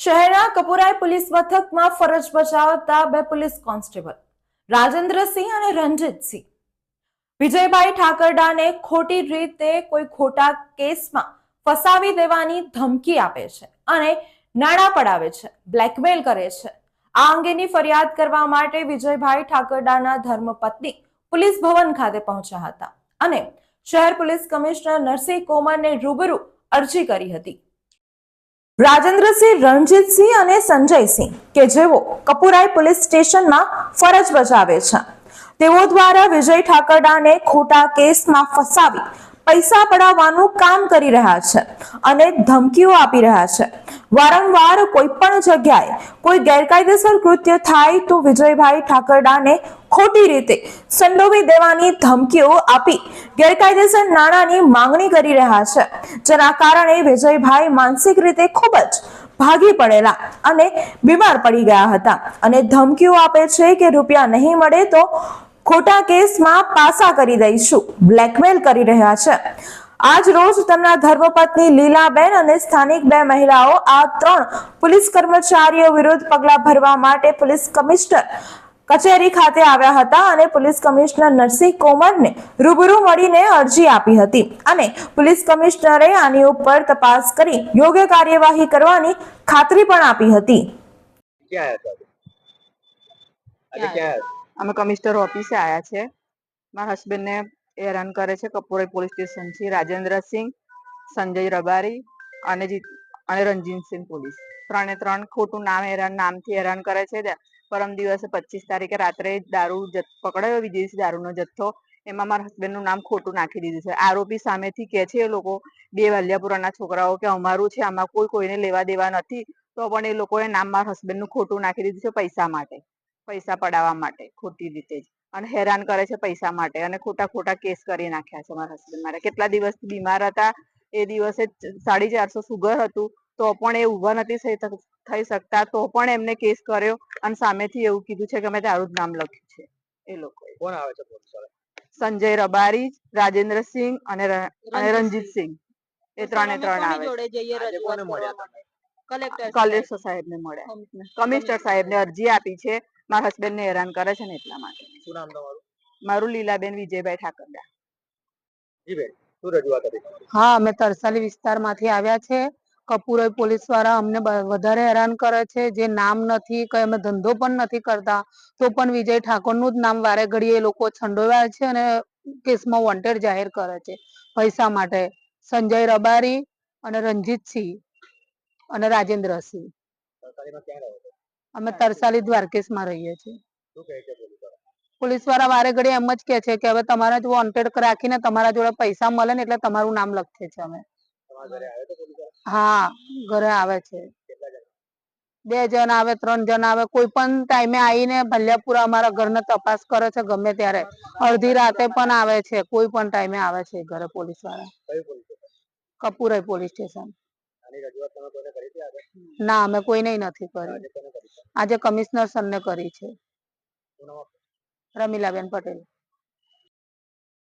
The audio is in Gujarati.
શહેરના કપુરાય પોલીસ મથકમાં ફરજ બજાવતા બે પોલીસ કોન્સ્ટેબલ, રાજેન્દ્રસિંહ અને રણજીતસિંહ. વિજયભાઈ ઠાકરડાને ખોટી રીતે કોઈ ખોટા કેસમાં ફસાવી દેવાની ધમકી આપે છે અને નાણાં પડાવે છે બ્લેકમેલ કરે છે. આ અંગેની ફરિયાદ કરવા માટે વિજયભાઈ ઠાકરડાના ધર્મપત્ની પોલીસ ભવન ખાતે પહોંચ્યા હતા અને શહેર પોલીસ કમિશનર નરસિંહ કોમરને રૂબરૂ અરજી કરી હતી. રાજેન્દ્રસિંહ, રણજીતસિંહ અને સંજયસિંહ, કે જેઓ કપુરાઈ પોલીસ સ્ટેશનમાં ફરજ બજાવે છે. તેઓ દ્વારા વિજય ઠાકરડાને ખોટા કેસમાં ફસાવી પૈસા પડાવવાનું કામ કરી રહ્યા છે અને ધમકીઓ આપી રહ્યા છે. વારંવાર કોઈ પણ જગ્યાએ કોઈ ગેરકાયદેસર કૃત્ય થાય તો વિજયભાઈ ઠાકરડાને ખોટી રીતે સંડોવી દેવાની ધમકીઓ આપી ગેરકાયદેસર નાણાંની માંગણી કરી રહ્યા છે. જેના કારણે વિજયભાઈ માનસિક રીતે ખૂબ જ ભાગી પડેલા અને બીમાર પડી ગયા હતા અને ધમકીઓ આપે છે કે રૂપિયા નહીં મળે તો ખોટા કેસમાં પાસા કરી દઈશું બ્લેકમેલ કરી રહ્યા છે. આજ રોજ તેમના ધર્મપત્ની લીલાબેન અને સ્થાનિક બે મહિલાઓ આ ત્રણ પોલીસ કર્મચારીઓ વિરુદ્ધ પગલાં ભરવા માટે પોલીસ કમિશનર કચેરી ખાતે આવ્યા હતા અને પોલીસ કમિશનર નરસિંહ કોમરને રૂબરૂ મળીને અરજી આપી હતી. અને પોલીસ કમિશનરે આની ઉપર તપાસ કરી યોગ્ય કાર્યવાહી કરવાની ખાતરી પણ આપી હતી. આવ્યા આવ્યા અમે કમિશનર ઓફિસે આયા છે. મારા હસબન્ડ ને હેરાન કરે છે કપોરાઈ પોલીસ સ્ટેશનથી. રાજેન્દ્રસિંહ સંજય રબારી અને જીત અને રંજીતસિંહ પોલીસ. ત્રણે ત્રણ ખોટું નામ હેરાન નામથી હેરાન કરે છે. પરમ દિવસે પચીસ તારીખે રાત્રે દારૂ પકડાયો, વિદેશી દારૂનો જથ્થો. એમાં મારા હસબન્ડનું નામ ખોટું નાખી દીધું છે. આરોપી સામેથી કે છે એ લોકો, બે વાલિયાપુરાના છોકરાઓ કે અમારું છે, આમાં કોઈ કોઈને લેવા દેવા નથી. તો પણ એ લોકોએ નામ મારા હસબન્ડનું ખોટું નાખી દીધું છે પૈસા માટે, પૈસા પડાવવા માટે, ખોટી રીતે જ. અને હેરાન કરે છે પૈસા માટે અને ખોટા ખોટા કેસ કરી નાખ્યા છે મારા હસબન્ડ મારા. કેટલા દિવસથી બીમાર હતા એ દિવસે સાડી ચારસો સુગર હતું તો પણ એ ઊભા નથી થઈ શકતા તો પણ એમને કેસ કર્યો અને સામેથી એવું કીધું છે કે અમે તારું જ નામ લખ્યું છે. એ લોકો. કોણ આવે છે સંજય રબારી રાજેન્દ્રસિંહ અને અને રણજીતસિંહ એ ત્રણે ત્રણ આવે કલેક્ટર સાહેબ. ને મળ્યા. કમિશનર. સાહેબ ને અરજી આપી છે. મારા હસબન્ડ ને હેરાન કરે છે ને એટલા માટે. શું નામ તમારું? મારું લીલાબેન વિજયભાઈ ઠાકરડા. જી બેન શું રજૂઆત હતી? હા અમે તરસાલી વિસ્તારમાંથી આવ્યા છે. કપુરોઈ પોલીસવાળા અમને વધારે હેરાન કરે છે. જે નામ નથી કઈ અમે ધંધો પણ નથી કરતા તો પણ વિજય ઠાકોરનું જ નામ વારે ઘડીએ એ લોકો છંડોવ્યા છે અને કેસમાં વોન્ટેડ જાહેર કરે છે. પૈસા માટે. સંજય રબારી અને રંજીતસિંહ અને રાજેન્દ્રસિંહ. અમે તરસાલી દ્વારકેશમાં રહીએ છીએ. પોલીસવાળા? વારે ઘડી એમ જ કે છે કે હવે તમારા જ વોન્ટેડ રાખીને તમારા જોડે પૈસા મળે ને એટલે તમારું નામ લખીએ છે અમે હા ઘરે આવે છે. બે જણ આવે ત્રણ જણ આવે કોઈ પણ ટાઈમે આવીને ભલ્યાપુરા અમારા ઘરને તપાસ કરે છે ગમે ત્યારે. અડધી રાતે પણ આવે છે કોઈ પણ ટાઈમે આવે છે ઘરે પોલીસવાળા. કયું police station? Kapurai police station. ના અમે કોઈને નથી કરી. આજે કમિશનર સરને કરી છે. રમીલાબેન પટેલ.